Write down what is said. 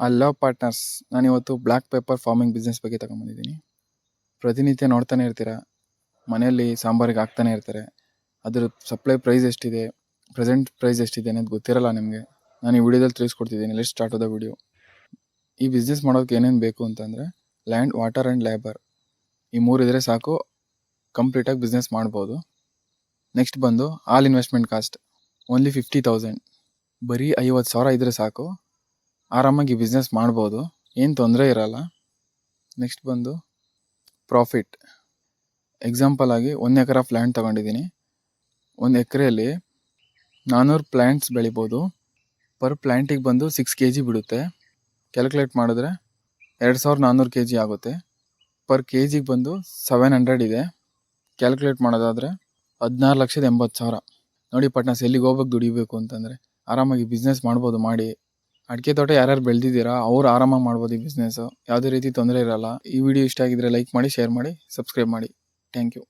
Hello partners ನಾನಿವತ್ತು black pepper farming business ಬಗ್ಗೆ ತಗೊಂಬಂದಿದ್ದೀನಿ ಪ್ರತಿನಿತ್ಯ ನೋಡ್ತಾನೆ ಇರ್ತೀರ? ಮನೆಯಲ್ಲಿ ಸಾಂಬಾರಿಗೆ ಹಾಕ್ತಾನೆ ಇರ್ತಾರೆ. ಅದ್ರ ಸಪ್ಲೈ ಪ್ರೈಸ್ ಎಷ್ಟಿದೆ? ಪ್ರೆಸೆಂಟ್ ಪ್ರೈಸ್ ಎಷ್ಟಿದೆ ಅನ್ನೋದು ಗೊತ್ತಿರಲ್ಲ ನಿಮಗೆ. ನಾನು ಈ ವಿಡಿಯೋದಲ್ಲಿ ತಿಳಿಸ್ಕೊಡ್ತಿದ್ದೀನಿ. ಲೆಟ್ ಸ್ಟಾರ್ಟ್ ಆದ ವಿಡಿಯೋ ಈ ಬಿಸ್ನೆಸ್ ಮಾಡೋಕ್ಕೆ ಏನೇನು ಬೇಕು ಅಂತಂದರೆ ಲ್ಯಾಂಡ್ ವಾಟರ್ ಆ್ಯಂಡ್ ಲೇಬರ್ ಈ ಮೂರು ಇದ್ರೆ ಸಾಕು. ಕಂಪ್ಲೀಟಾಗಿ ಬಿಸ್ನೆಸ್ ಮಾಡ್ಬೋದು. ನೆಕ್ಸ್ಟ್ ಬಂದು all investment cost only fifty thousand ಬರೀ ಐವತ್ತು ಸಾವಿರ ಇದ್ರೆ ಸಾಕು. ಆರಾಮಾಗಿ ಬಿಸ್ನೆಸ್ ಮಾಡ್ಬೋದು. ಏನು ತೊಂದರೆ ಇರಲ್ಲ. ನೆಕ್ಸ್ಟ್ ಬಂದು ಪ್ರಾಫಿಟ್ ಎಕ್ಸಾಂಪಲ್ ಆಗಿ ಒಂದು ಎಕರೆ ಪ್ಲ್ಯಾಂಟ್ ತೊಗೊಂಡಿದ್ದೀನಿ. ಒಂದು ಎಕರೆಯಲ್ಲಿ ನಾನ್ನೂರು ಪ್ಲ್ಯಾಂಟ್ಸ್ ಬೆಳಿಬೋದು. ಪರ್ ಪ್ಲ್ಯಾಂಟಿಗೆ ಬಂದು ಸಿಕ್ಸ್ ಕೆ ಜಿ ಬಿಡುತ್ತೆ. ಕ್ಯಾಲ್ಕುಲೇಟ್ ಮಾಡಿದ್ರೆ ಎರಡು ಸಾವಿರದ ನಾನ್ನೂರು ಕೆ ಜಿ ಆಗುತ್ತೆ. ಪರ್ ಕೆ ಜಿಗೆ ಬಂದು ಸೆವೆನ್ ಹಂಡ್ರೆಡ್ ಇದೆ. ಕ್ಯಾಲ್ಕುಲೇಟ್ ಮಾಡೋದಾದರೆ ಹದಿನಾರು ಲಕ್ಷದ ಎಂಬತ್ತು ಸಾವಿರ. ನೋಡಿ ಪಟ್ನಾಸ್ ಎಲ್ಲಿಗೆ ಹೋಗ್ಬೇಕು ದುಡಿಬೇಕು ಅಂತಂದರೆ ಆರಾಮಾಗಿ ಬಿಸ್ನೆಸ್ ಮಾಡ್ಬೋದು, ಮಾಡಿ. ಅಡಿಕೆ ತೋಟ ಯಾರ್ಯಾರು ಬೆಳೆದಿದ್ದೀರಾ, ಅವ್ರು ಆರಾಮಾಗಿ ಮಾಡ್ಬೋದು ಈ ಬಿಸ್ನೆಸ್ ಯಾವುದೇ ರೀತಿ ತೊಂದರೆ ಇರಲ್ಲ. ಈ ವಿಡಿಯೋ ಇಷ್ಟ ಆಗಿದ್ರೆ ಲೈಕ್ ಮಾಡಿ ಶೇರ್ ಮಾಡಿ ಸಬ್ಸ್ಕ್ರೈಬ್ ಮಾಡಿ. Thank you